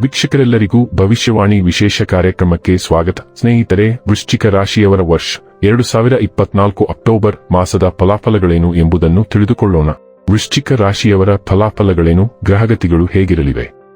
ವೀಕ್ಷಕರೆಲ್ಲರಿಗೂ ಭವಿಷ್ಯವಾಣಿ ವಿಶೇಷ ಕಾರ್ಯಕ್ರಮಕ್ಕೆ ಸ್ವಾಗತ. ಸ್ನೇಹಿತರೆ, ವೃಶ್ಚಿಕ ರಾಶಿಯವರ ವರ್ಷ ಎರಡು ಸಾವಿರ ಇಪ್ಪತ್ನಾಲ್ಕು ಅಕ್ಟೋಬರ್ ಮಾಸದ ಫಲಾಫಲಗಳೇನು ಎಂಬುದನ್ನು ತಿಳಿದುಕೊಳ್ಳೋಣ. ವೃಶ್ಚಿಕ ರಾಶಿಯವರ ಫಲಾಫಲಗಳೇನು, ಗ್ರಹಗತಿಗಳು ಹೇಗಿರಲಿವೆ?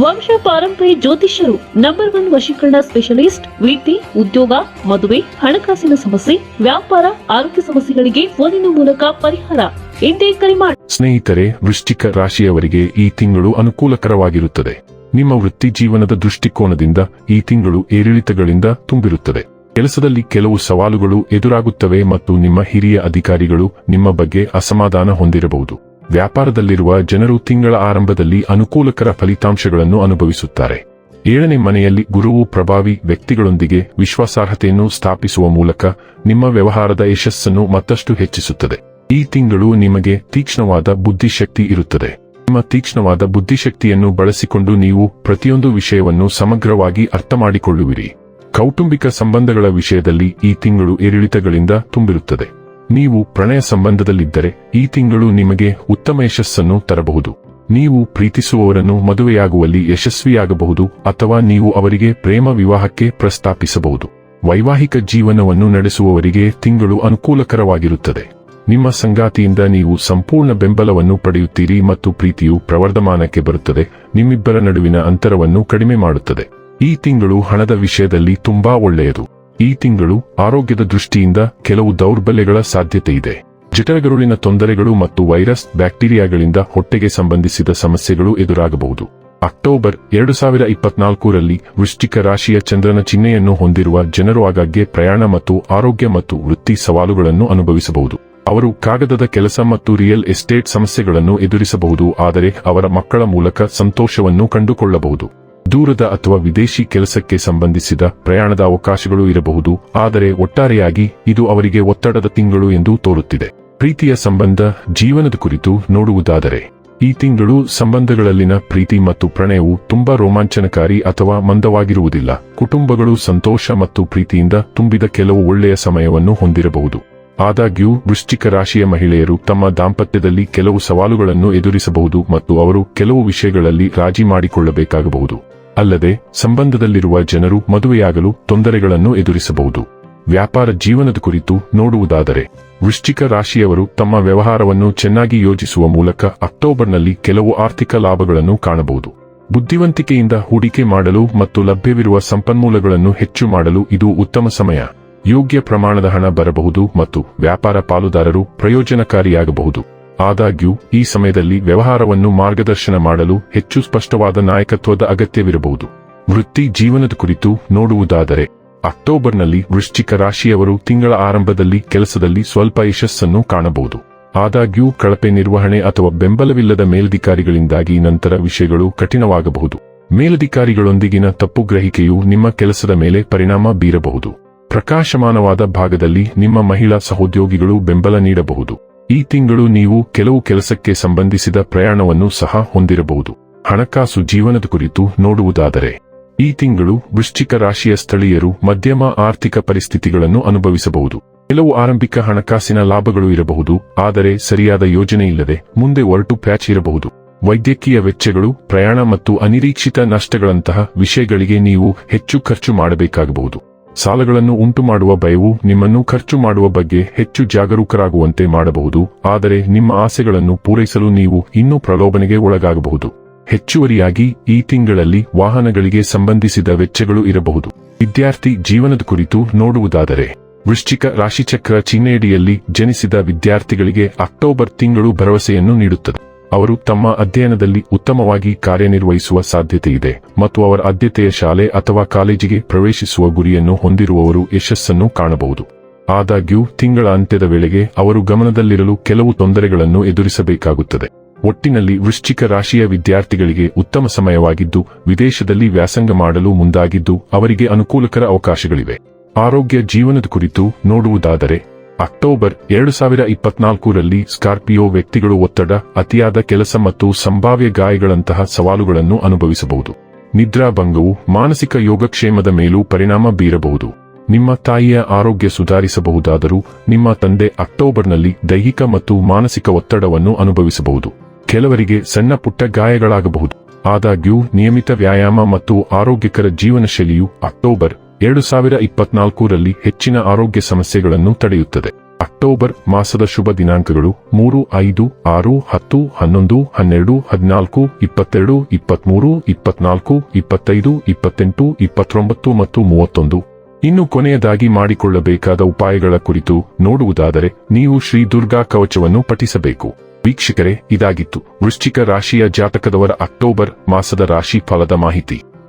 ವಂಶ ಪಾರಂಪರ್ಯ ಜ್ಯೋತಿಷ್ಯರು ನಂಬರ್ ಒನ್ ವಶೀಕರಣ ಸ್ಪೆಷಲಿಸ್ಟ್ ವೃತ್ತಿ ಉದ್ಯೋಗ, ಮದುವೆ, ಹಣಕಾಸಿನ ಸಮಸ್ಯೆ, ವ್ಯಾಪಾರ, ಆರೋಗ್ಯ ಸಮಸ್ಯೆಗಳಿಗೆ ಫೋನಿನ ಮೂಲಕ ಪರಿಹಾರ. ಎಂದೇ ಕರೆ ಮಾಡಿ ಸ್ನೇಹಿತರೆ, ವೃಶ್ಚಿಕ ರಾಶಿಯವರಿಗೆ ಈ ತಿಂಗಳು ಅನುಕೂಲಕರವಾಗಿರುತ್ತದೆ. ನಿಮ್ಮ ವೃತ್ತಿ ಜೀವನದ ದೃಷ್ಟಿಕೋನದಿಂದ ಈ ತಿಂಗಳು ಏರಿಳಿತಗಳಿಂದ ತುಂಬಿರುತ್ತದೆ. ಕೆಲಸದಲ್ಲಿ ಕೆಲವು ಸವಾಲುಗಳು ಎದುರಾಗುತ್ತವೆ ಮತ್ತು ನಿಮ್ಮ ಹಿರಿಯ ಅಧಿಕಾರಿಗಳು ನಿಮ್ಮ ಬಗ್ಗೆ ಅಸಮಾಧಾನ ಹೊಂದಿರಬಹುದು. ವ್ಯಾಪಾರದಲ್ಲಿರುವ ಜನರು ತಿಂಗಳ ಆರಂಭದಲ್ಲಿ ಅನುಕೂಲಕರ ಫಲಿತಾಂಶಗಳನ್ನು ಅನುಭವಿಸುತ್ತಾರೆ. ಏಳನೇ ಮನೆಯಲ್ಲಿ ಗುರುವು ಪ್ರಭಾವಿ ವ್ಯಕ್ತಿಗಳೊಂದಿಗೆ ವಿಶ್ವಾಸಾರ್ಹತೆಯನ್ನು ಸ್ಥಾಪಿಸುವ ಮೂಲಕ ನಿಮ್ಮ ವ್ಯವಹಾರದ ಯಶಸ್ಸನ್ನು ಮತ್ತಷ್ಟು ಹೆಚ್ಚಿಸುತ್ತದೆ. ಈ ತಿಂಗಳು ನಿಮಗೆ ತೀಕ್ಷ್ಣವಾದ ಬುದ್ಧಿಶಕ್ತಿ ಇರುತ್ತದೆ. ನಿಮ್ಮ ತೀಕ್ಷ್ಣವಾದ ಬುದ್ಧಿಶಕ್ತಿಯನ್ನು ಬಳಸಿಕೊಂಡು ನೀವು ಪ್ರತಿಯೊಂದು ವಿಷಯವನ್ನು ಸಮಗ್ರವಾಗಿ ಅರ್ಥಮಾಡಿಕೊಳ್ಳುವಿರಿ. ಕೌಟುಂಬಿಕ ಸಂಬಂಧಗಳ ವಿಷಯದಲ್ಲಿ ಈ ತಿಂಗಳು ಏರಿಳಿತಗಳಿಂದ ತುಂಬಿರುತ್ತದೆ. ನೀವು ಪ್ರಣಯ ಸಂಬಂಧದಲ್ಲಿದ್ದರೆ ಈ ತಿಂಗಳು ನಿಮಗೆ ಉತ್ತಮ ಯಶಸ್ಸನ್ನು ತರಬಹುದು. ನೀವು ಪ್ರೀತಿಸುವವರನ್ನು ಮದುವೆಯಾಗುವಲ್ಲಿ ಯಶಸ್ವಿಯಾಗಬಹುದು ಅಥವಾ ನೀವು ಅವರಿಗೆ ಪ್ರೇಮ ವಿವಾಹಕ್ಕೆ ಪ್ರಸ್ತಾಪಿಸಬಹುದು. ವೈವಾಹಿಕ ಜೀವನವನ್ನು ನಡೆಸುವವರಿಗೆ ತಿಂಗಳು ಅನುಕೂಲಕರವಾಗಿರುತ್ತದೆ. ನಿಮ್ಮ ಸಂಗಾತಿಯಿಂದ ನೀವು ಸಂಪೂರ್ಣ ಬೆಂಬಲವನ್ನು ಪಡೆಯುತ್ತೀರಿ ಮತ್ತು ಪ್ರೀತಿಯು ಪ್ರವರ್ಧಮಾನಕ್ಕೆ ಬರುತ್ತದೆ, ನಿಮ್ಮಿಬ್ಬರ ನಡುವಿನ ಅಂತರವನ್ನು ಕಡಿಮೆ ಮಾಡುತ್ತದೆ. ಈ ತಿಂಗಳು ಹಣದ ವಿಷಯದಲ್ಲಿ ತುಂಬಾ ಒಳ್ಳೆಯದು. ಈ ತಿಂಗಳು ಆರೋಗ್ಯದ ದೃಷ್ಟಿಯಿಂದ ಕೆಲವು ದೌರ್ಬಲ್ಯಗಳ ಸಾಧ್ಯತೆ ಇದೆ ಜಠರಗರುಳಿನ ತೊಂದರೆಗಳು ಮತ್ತು ವೈರಸ್ ಬ್ಯಾಕ್ಟೀರಿಯಾಗಳಿಂದ ಹೊಟ್ಟೆಗೆ ಸಂಬಂಧಿಸಿದ ಸಮಸ್ಯೆಗಳು ಎದುರಾಗಬಹುದು. ಅಕ್ಟೋಬರ್ ಎರಡು ಸಾವಿರ ಇಪ್ಪತ್ನಾಲ್ಕರಲ್ಲಿ ವೃಶ್ಚಿಕ ರಾಶಿಯ ಚಂದ್ರನ ಚಿಹ್ನೆಯನ್ನು ಹೊಂದಿರುವ ಜನರು ಆಗಾಗ್ಗೆ ಪ್ರಯಾಣ ಮತ್ತು ಆರೋಗ್ಯ ಮತ್ತು ವೃತ್ತಿ ಸವಾಲುಗಳನ್ನು ಅನುಭವಿಸಬಹುದು. ಅವರು ಕಾಗದದ ಕೆಲಸ ಮತ್ತು ರಿಯಲ್ ಎಸ್ಟೇಟ್ ಸಮಸ್ಯೆಗಳನ್ನು ಎದುರಿಸಬಹುದು, ಆದರೆ ಅವರ ಮಕ್ಕಳ ಮೂಲಕ ಸಂತೋಷವನ್ನು ಕಂಡುಕೊಳ್ಳಬಹುದು. ದೂರದ ಅಥವಾ ವಿದೇಶಿ ಕೆಲಸಕ್ಕೆ ಸಂಬಂಧಿಸಿದ ಪ್ರಯಾಣದ ಅವಕಾಶಗಳು ಇರಬಹುದು, ಆದರೆ ಒಟ್ಟಾರೆಯಾಗಿ ಇದು ಅವರಿಗೆ ಒತ್ತಡದ ತಿಂಗಳು ಎಂದು ತೋರುತ್ತಿದೆ. ಪ್ರೀತಿಯ ಸಂಬಂಧ ಜೀವನದ ಕುರಿತು ನೋಡುವುದಾದರೆ, ಈ ತಿಂಗಳು ಸಂಬಂಧಗಳಲ್ಲಿನ ಪ್ರೀತಿ ಮತ್ತು ಪ್ರಣಯವು ತುಂಬಾ ರೋಮಾಂಚನಕಾರಿ ಅಥವಾ ಮಂದವಾಗಿರುವುದಿಲ್ಲ. ಕುಟುಂಬಗಳು ಸಂತೋಷ ಮತ್ತು ಪ್ರೀತಿಯಿಂದ ತುಂಬಿದ ಕೆಲವು ಒಳ್ಳೆಯ ಸಮಯವನ್ನು ಹೊಂದಿರಬಹುದು. ಆದಾಗ್ಯೂ, ವೃಶ್ಚಿಕ ರಾಶಿಯ ಮಹಿಳೆಯರು ತಮ್ಮ ದಾಂಪತ್ಯದಲ್ಲಿ ಕೆಲವು ಸವಾಲುಗಳನ್ನು ಎದುರಿಸಬಹುದು ಮತ್ತು ಅವರು ಕೆಲವು ವಿಷಯಗಳಲ್ಲಿ ರಾಜಿ ಮಾಡಿಕೊಳ್ಳಬೇಕಾಗಬಹುದು. ಅಲ್ಲದೆ ಸಂಬಂಧದಲ್ಲಿರುವ ಜನರು ಮದುವೆಯಾಗಲು ತೊಂದರೆಗಳನ್ನು ಎದುರಿಸಬಹುದು. ವ್ಯಾಪಾರ ಜೀವನದ ಕುರಿತು ನೋಡುವುದಾದರೆ, ವೃಶ್ಚಿಕ ರಾಶಿಯವರು ತಮ್ಮ ವ್ಯವಹಾರವನ್ನು ಚೆನ್ನಾಗಿ ಯೋಜಿಸುವ ಮೂಲಕ ಅಕ್ಟೋಬರ್ನಲ್ಲಿ ಕೆಲವು ಆರ್ಥಿಕ ಲಾಭಗಳನ್ನು ಕಾಣಬಹುದು. ಬುದ್ಧಿವಂತಿಕೆಯಿಂದ ಹೂಡಿಕೆ ಮಾಡಲು ಮತ್ತು ಲಭ್ಯವಿರುವ ಸಂಪನ್ಮೂಲಗಳನ್ನು ಹೆಚ್ಚು ಮಾಡಲು ಇದು ಉತ್ತಮ ಸಮಯ. ಯೋಗ್ಯ ಪ್ರಮಾಣದ ಹಣ ಬರಬಹುದು ಮತ್ತು ವ್ಯಾಪಾರ ಪಾಲುದಾರರು ಪ್ರಯೋಜನಕಾರಿಯಾಗಬಹುದು. ಆದಾಗ್ಯೂ, ಈ ಸಮಯದಲ್ಲಿ ವ್ಯವಹಾರವನ್ನು ಮಾರ್ಗದರ್ಶನ ಮಾಡಲು ಹೆಚ್ಚು ಸ್ಪಷ್ಟವಾದ ನಾಯಕತ್ವದ ಅಗತ್ಯವಿರಬಹುದು. ವೃತ್ತಿ ಜೀವನದ ಕುರಿತು ನೋಡುವುದಾದರೆ, ಅಕ್ಟೋಬರ್ನಲ್ಲಿ ವೃಶ್ಚಿಕ ರಾಶಿಯವರು ತಿಂಗಳ ಆರಂಭದಲ್ಲಿ ಕೆಲಸದಲ್ಲಿ ಸ್ವಲ್ಪ ಯಶಸ್ಸನ್ನು ಕಾಣಬಹುದು. ಆದಾಗ್ಯೂ, ಕಳಪೆ ನಿರ್ವಹಣೆ ಅಥವಾ ಬೆಂಬಲವಿಲ್ಲದ ಮೇಲಧಿಕಾರಿಗಳಿಂದಾಗಿ ನಂತರ ವಿಷಯಗಳು ಕಠಿಣವಾಗಬಹುದು. ಮೇಲಧಿಕಾರಿಗಳೊಂದಿಗಿನ ತಪ್ಪು ಗ್ರಹಿಕೆಯು ನಿಮ್ಮ ಕೆಲಸದ ಮೇಲೆ ಪರಿಣಾಮ ಬೀರಬಹುದು. ಪ್ರಕಾಶಮಾನವಾದ ಭಾಗದಲ್ಲಿ ನಿಮ್ಮ ಮಹಿಳಾ ಸಹೋದ್ಯೋಗಿಗಳು ಬೆಂಬಲ ನೀಡಬಹುದು. ಈ ತಿಂಗಳು ನೀವು ಕೆಲವು ಕೆಲಸಕ್ಕೆ ಸಂಬಂಧಿಸಿದ ಪ್ರಯಾಣವನ್ನು ಸಹ ಹೊಂದಿರಬಹುದು. ಹಣಕಾಸು ಜೀವನದ ಕುರಿತು ನೋಡುವುದಾದರೆ, ಈ ತಿಂಗಳು ವೃಶ್ಚಿಕ ರಾಶಿಯ ಸ್ಥಳೀಯರು ಮಧ್ಯಮ ಆರ್ಥಿಕ ಪರಿಸ್ಥಿತಿಗಳನ್ನು ಅನುಭವಿಸಬಹುದು. ಕೆಲವು ಆರಂಭಿಕ ಹಣಕಾಸಿನ ಲಾಭಗಳು ಇರಬಹುದು, ಆದರೆ ಸರಿಯಾದ ಯೋಜನೆ ಇಲ್ಲದೆ ಮುಂದೆ ಒರಟು ಪ್ಯಾಚ್ ಇರಬಹುದು. ವೈದ್ಯಕೀಯ ವೆಚ್ಚಗಳು, ಪ್ರಯಾಣ ಮತ್ತು ಅನಿರೀಕ್ಷಿತ ನಷ್ಟಗಳಂತಹ ವಿಷಯಗಳಿಗೆ ನೀವು ಹೆಚ್ಚು ಖರ್ಚು ಮಾಡಬೇಕಾಗಬಹುದು. ಸಾಲಗಳನ್ನು ಉಂಟುಮಾಡುವ ಭಯವು ನಿಮ್ಮನ್ನು ಖರ್ಚು ಮಾಡುವ ಬಗ್ಗೆ ಹೆಚ್ಚು ಜಾಗರೂಕರಾಗುವಂತೆ ಮಾಡಬಹುದು, ಆದರೆ ನಿಮ್ಮ ಆಸೆಗಳನ್ನು ಪೂರೈಸಲು ನೀವು ಇನ್ನೂ ಪ್ರಲೋಭನೆಗೆ ಒಳಗಾಗಬಹುದು. ಹೆಚ್ಚುವರಿಯಾಗಿ, ಈ ತಿಂಗಳಲ್ಲಿ ವಾಹನಗಳಿಗೆ ಸಂಬಂಧಿಸಿದ ವೆಚ್ಚಗಳು ಇರಬಹುದು. ವಿದ್ಯಾರ್ಥಿ ಜೀವನದ ಕುರಿತು ನೋಡುವುದಾದರೆ, ವೃಶ್ಚಿಕ ರಾಶಿಚಕ್ರ ಚಿಹ್ನೆಯಡಿಯಲ್ಲಿ ಜನಿಸಿದ ವಿದ್ಯಾರ್ಥಿಗಳಿಗೆ ಅಕ್ಟೋಬರ್ ತಿಂಗಳು ಭರವಸೆಯನ್ನು ನೀಡುತ್ತದೆ. ಅವರು ತಮ್ಮ ಅಧ್ಯಯನದಲ್ಲಿ ಉತ್ತಮವಾಗಿ ಕಾರ್ಯನಿರ್ವಹಿಸುವ ಸಾಧ್ಯತೆ ಇದೆ ಮತ್ತು ಅವರ ಆದ್ಯತೆಯ ಶಾಲೆ ಅಥವಾ ಕಾಲೇಜಿಗೆ ಪ್ರವೇಶಿಸುವ ಗುರಿಯನ್ನು ಹೊಂದಿರುವವರು ಯಶಸ್ಸನ್ನು ಕಾಣಬಹುದು. ಆದಾಗ್ಯೂ, ತಿಂಗಳ ಅಂತ್ಯದ ವೇಳೆಗೆ ಅವರು ಗಮನದಲ್ಲಿರಲು ಕೆಲವು ತೊಂದರೆಗಳನ್ನು ಎದುರಿಸಬೇಕಾಗುತ್ತದೆ. ಒಟ್ಟಿನಲ್ಲಿ ವೃಶ್ಚಿಕ ರಾಶಿಯ ವಿದ್ಯಾರ್ಥಿಗಳಿಗೆ ಉತ್ತಮ ಸಮಯವಾಗಿದ್ದು, ವಿದೇಶದಲ್ಲಿ ವ್ಯಾಸಂಗ ಮಾಡಲು ಮುಂದಾಗಿದ್ದು, ಅವರಿಗೆ ಅನುಕೂಲಕರ ಅವಕಾಶಗಳಿವೆ. ಆರೋಗ್ಯ, ಜೀವನದ ಕುರಿತು ನೋಡುವುದಾದರೆ ಅಕ್ಟೋಬರ್ ಎರಡು ಸಾವಿರ ಇಪ್ಪತ್ನಾಲ್ಕರಲ್ಲಿ ಸ್ಕಾರ್ಪಿಯೋ ವ್ಯಕ್ತಿಗಳು ಒತ್ತಡ, ಅತಿಯಾದ ಕೆಲಸ ಮತ್ತು ಸಂಭಾವ್ಯ ಗಾಯಗಳಂತಹ ಸವಾಲುಗಳನ್ನು ಅನುಭವಿಸಬಹುದು. ನಿದ್ರಾಭಂಗವು ಮಾನಸಿಕ ಯೋಗಕ್ಷೇಮದ ಮೇಲೂ ಪರಿಣಾಮ ಬೀರಬಹುದು. ನಿಮ್ಮ ತಾಯಿಯ ಆರೋಗ್ಯ ಸುಧಾರಿಸಬಹುದಾದರೂ ನಿಮ್ಮ ತಂದೆ ಅಕ್ಟೋಬರ್ನಲ್ಲಿ ದೈಹಿಕ ಮತ್ತು ಮಾನಸಿಕ ಒತ್ತಡವನ್ನು ಅನುಭವಿಸಬಹುದು. ಕೆಲವರಿಗೆ ಸಣ್ಣ ಪುಟ್ಟ ಗಾಯಗಳಾಗಬಹುದು. ಆದಾಗ್ಯೂ ನಿಯಮಿತ ವ್ಯಾಯಾಮ ಮತ್ತು ಆರೋಗ್ಯಕರ ಜೀವನ ಶೈಲಿಯು ಅಕ್ಟೋಬರ್ ಎರಡು ಸಾವಿರ ಇಪ್ಪತ್ನಾಲ್ಕರಲ್ಲಿ ಹೆಚ್ಚಿನ ಆರೋಗ್ಯ ಸಮಸ್ಯೆಗಳನ್ನು ತಡೆಯುತ್ತದೆ. ಅಕ್ಟೋಬರ್ ಮಾಸದ ಶುಭ ದಿನಾಂಕಗಳು ಮೂರು, ಐದು, ಆರು, ಹತ್ತು, ಹನ್ನೊಂದು, ಹನ್ನೆರಡು, ಹದಿನಾಲ್ಕು, ಇಪ್ಪತ್ತೆರಡು, ಇಪ್ಪತ್ಮೂರು, ಇಪ್ಪತ್ನಾಲ್ಕು, ಇಪ್ಪತ್ತೈದು, ಇಪ್ಪತ್ತೆಂಟು, ಇಪ್ಪತ್ತೊಂಬತ್ತು ಮತ್ತು ಮೂವತ್ತೊಂದು. ಇನ್ನು ಕೊನೆಯದಾಗಿ ಮಾಡಿಕೊಳ್ಳಬೇಕಾದ ಉಪಾಯಗಳ ಕುರಿತು ನೋಡುವುದಾದರೆ ನೀವು ಶ್ರೀ ದುರ್ಗಾ ಕವಚವನ್ನು ಪಠಿಸಬೇಕು. ವೀಕ್ಷಕರೇ, ಇದಾಗಿತ್ತು. ವೃಶ್ಚಿಕ ರಾಶಿಯ ಜಾತಕದವರ ಅಕ್ಟೋಬರ್ ಮಾಸದ ರಾಶಿ ಫಲದ ಮಾಹಿತಿ.